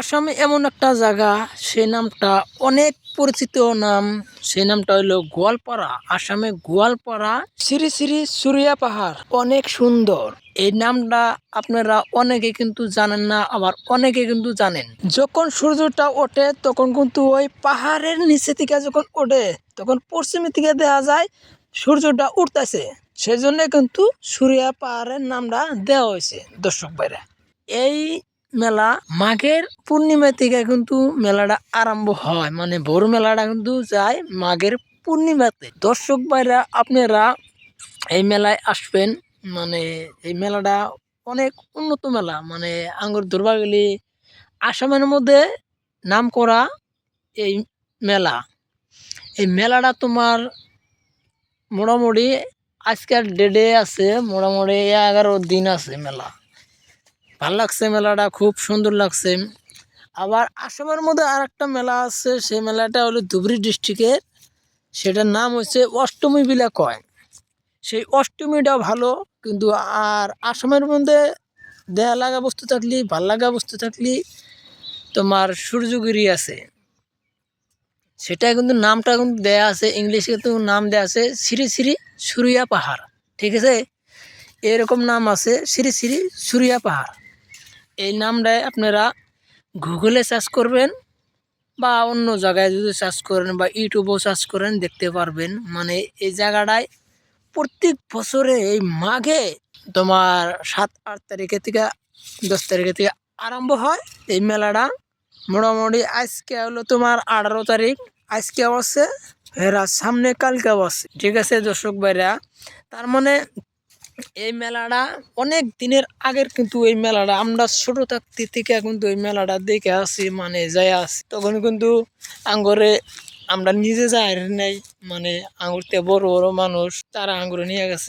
আসামে এমন একটা জায়গা, সে নামটা অনেক পরিচিত নাম। সেই নামটা হলো গোয়ালপাড়া। আসামে গোয়ালপাড়া শ্রী শ্রী সুরিয়া পাহাড়। অনেক সুন্দর। এই নামটা আপনারা অনেকে কিন্তু জানেন না, আবার অনেকে কিন্তু জানেন। যখন সূর্যটা ওঠে, তখন কিন্তু ওই পাহাড়ের নিচে থেকে যখন ওঠে, তখন পশ্চিমের থেকে দেখা যায় সূর্যটা উঠতেছে। সেজন্য কিন্তু সুরিয়া পাহাড়ের নামটা দেওয়া হয়েছে, দর্শক ভাইরা। এই মেলা। মাঘের পূর্ণিমা থেকে কিন্তু মেলাটা আরম্ভ হয়। মানে বড় মেলাটা কিন্তু যায় মাঘের পূর্ণিমাতে। দর্শক ভাইরা, আপনারা এই মেলায় আসবেন। মানে এই মেলাটা অনেক উন্নত মেলা। মানে আঙ্গুর ধরবা গেলে আসামের মধ্যে নাম করা এই মেলা। এই মেলাটা তোমার মোটামুটি আজকের ডেটে আছে। মোটামুটি এগারো দিন আছে মেলা। ভালো লাগছে মেলাটা, খুব সুন্দর লাগছে। আবার আসামের মধ্যে আর একটা মেলা আছে, সেই মেলাটা হলো ধুবড়ি ডিস্ট্রিক্টের। সেটার নাম হচ্ছে অষ্টমী বিলা কয়। সেই অষ্টমীটা ভালো, কিন্তু আর আসামের মধ্যে দেয়া লাগা বস্তু থাকলে, ভালো লাগা বস্তু থাকলে, তোমার সূর্যগিরি আছে। সেটা কিন্তু নামটা কিন্তু দেয়া আছে, ইংলিশে কিন্তু নাম দেয়া আছে, শ্রী শ্রী সুরিয়া পাহাড়। ঠিক আছে? এরকম নাম আছে, শ্রী শ্রী সুরিয়া পাহাড়। এই নামটায় আপনারা গুগলে সার্চ করবেন বা অন্য জায়গায় যদি সার্চ করেন বা ইউটিউবেও সার্চ করেন দেখতে পারবেন। মানে এই জায়গাটায় প্রত্যেক বছরে এই মাঘে তোমার সাত, আট তারিখে থেকে দশ তারিখে থেকে আরম্ভ হয়। এই মেলাটা মোটামুটি আজকে হলো তোমার আঠারো তারিখ। আজকে আছে এরা সামনে কালকেও আছে ঠিক আছে দর্শক ভাইরা? তার মানে এই মেলাটা অনেক দিনের আগের কিন্তু এই মেলাটা। আমরা ছোট থাকতে থেকে কিন্তু এই মেলাটা দেখে আসি মানে যাই আসি। তখন কিন্তু আঙ্গরে আমরা নিজে যাই নাই মানে আঙ্গুরতে বড় বড় মানুষ, তারা আঙ্গুর নিয়ে গেছে।